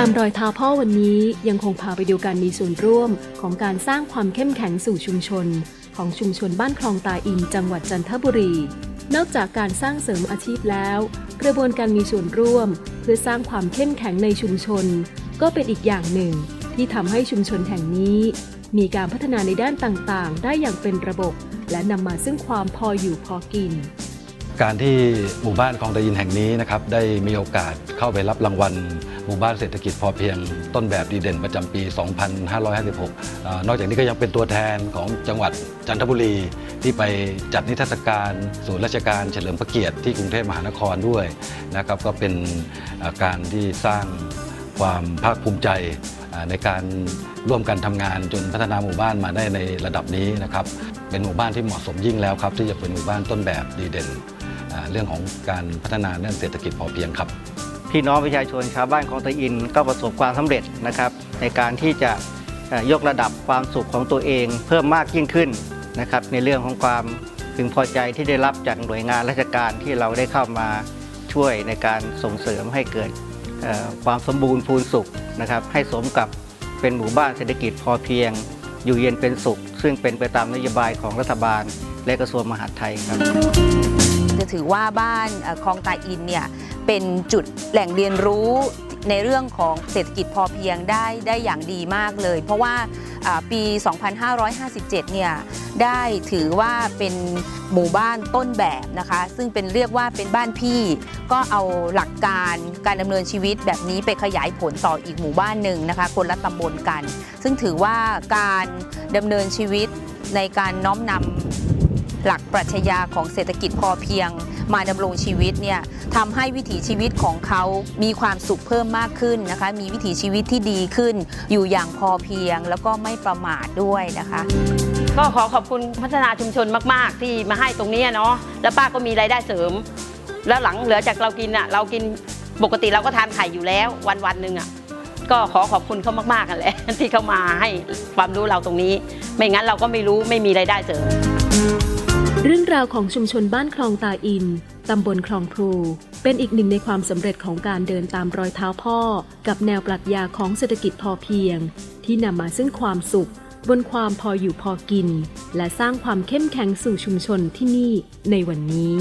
ตามรอยเท้าพ่อวันนี้ยังคงพาไปดูการมีส่วนร่วมของการสร้างความเข้มแข็งสู่ชุมชน ของชุมชนบ้านคลองตาอินจังหวัดจันทบุรี นอกจากการสร้างเสริมอาชีพแล้ว กระบวนการมีส่วนร่วม เพื่อสร้างความเข้มแข็งในชุมชน ก็เป็นอีกอย่างหนึ่ง ที่ทำให้ชุมชนแห่งนี้ มีการพัฒนาในด้านต่างๆ ได้อย่างเป็นระบบ และนำมาซึ่งความพออยู่พอกิน การที่หมู่บ้านคลองตะยินแห่งนี้นะครับได้มีโอกาสเข้าไปรับรางวัล หมู่บ้านเศรษฐกิจพอเพียงต้นแบบดีเด่นประจำปี 2556อนอกจากนี้ก็ยังเป็นตัวแทนของจังหวัดจันทบุรีที่ไปจัดนิทรรศการศูนย์ราชการเฉลิมพระเกียรติที่กรุงเทพมหานครด้วยนะครับก็เป็นการที่สร้างความภาคภูมิใจในการร่วมกันทำงานจนพัฒนาหมู่บ้านมาได้ในระดับนี้นะครับ เป็นหมู่บ้านที่เหมาะสมยิ่งแล้วครับ ที่จะเป็นหมู่บ้านต้นแบบดีเด่น เรื่องของการพัฒนาเรื่องเศรษฐกิจพอเพียงครับ พี่น้องประชาชนชาวบ้านของตะอินก็ประสบความสำเร็จนะครับ ในการที่จะยกระดับความสุขของตัวเอง เพิ่มมากยิ่งขึ้นนะครับในเรื่องของความพึงพอใจที่ได้รับจากหน่วยงานราชการที่เราได้เข้ามาช่วยในการส่งเสริมให้เกิดความสมบูรณ์พูนสุขนะครับให้สมกับเป็นหมู่บ้านเศรษฐกิจพอเพียง อยู่เย็นเป็นสุข ซึ่งเป็นไปตามนโยบายของรัฐบาล และกระทรวงมหาดไทยครับ จะถือว่าบ้านเอ่อคลองตาอินเนี่ยเป็นจุดแหล่งเรียนรู้ในเรื่องของเศรษฐกิจพอเพียงได้ได้อย่างดีมากเลย เพราะว่าอ่าปี 2557 เนี่ยได้ถือว่าเป็นหมู่บ้านต้นแบบนะคะ ซึ่งเป็นเรียกว่าเป็นบ้านพี่ ก็เอาหลักการการดำเนินชีวิตแบบนี้ไปขยายผลต่ออีกหมู่บ้านหนึ่งนะคะ คนละตำบลกัน ซึ่งถือว่าการดำเนินชีวิตในการน้อมนำ หลักปรัชญาของเศรษฐกิจพอเพียง มาดำรงชีวิตเนี่ยทำให้วิถีชีวิตของเขามีความสุขเพิ่มมากขึ้นนะคะ มีวิถีชีวิตที่ดีขึ้น อยู่อย่างพอเพียงแล้วก็ไม่ประมาทด้วยนะคะก็ขอขอบคุณพัฒนาชุมชนมาก ๆ ที่มาให้ตรงนี้เนาะแล้วป้าก็มีรายได้เสริม แล้วหลังเหลือจากเรากินอะเรากินปกติเราก็ทานไข่อยู่แล้ววันวันหนึ่งอะก็ขอขอบคุณเขามากๆกันแหละที่เขามาให้ความรู้เราตรงนี้ ไม่งั้นเราก็ไม่รู้ไม่มีรายได้เสริม เรื่องราวของชุมชนบ้านคลองตาอิน ตำบลคลองพลูเป็นอีกหนึ่งในความสำเร็จของการเดินตามรอยเท้าพ่อ กับแนวปรัชญาของเศรษฐกิจพอเพียง ที่นำมาซึ่งความสุข บนความพออยู่พอกิน และสร้างความเข้มแข็งสู่ชุมชนที่นี่ในวันนี้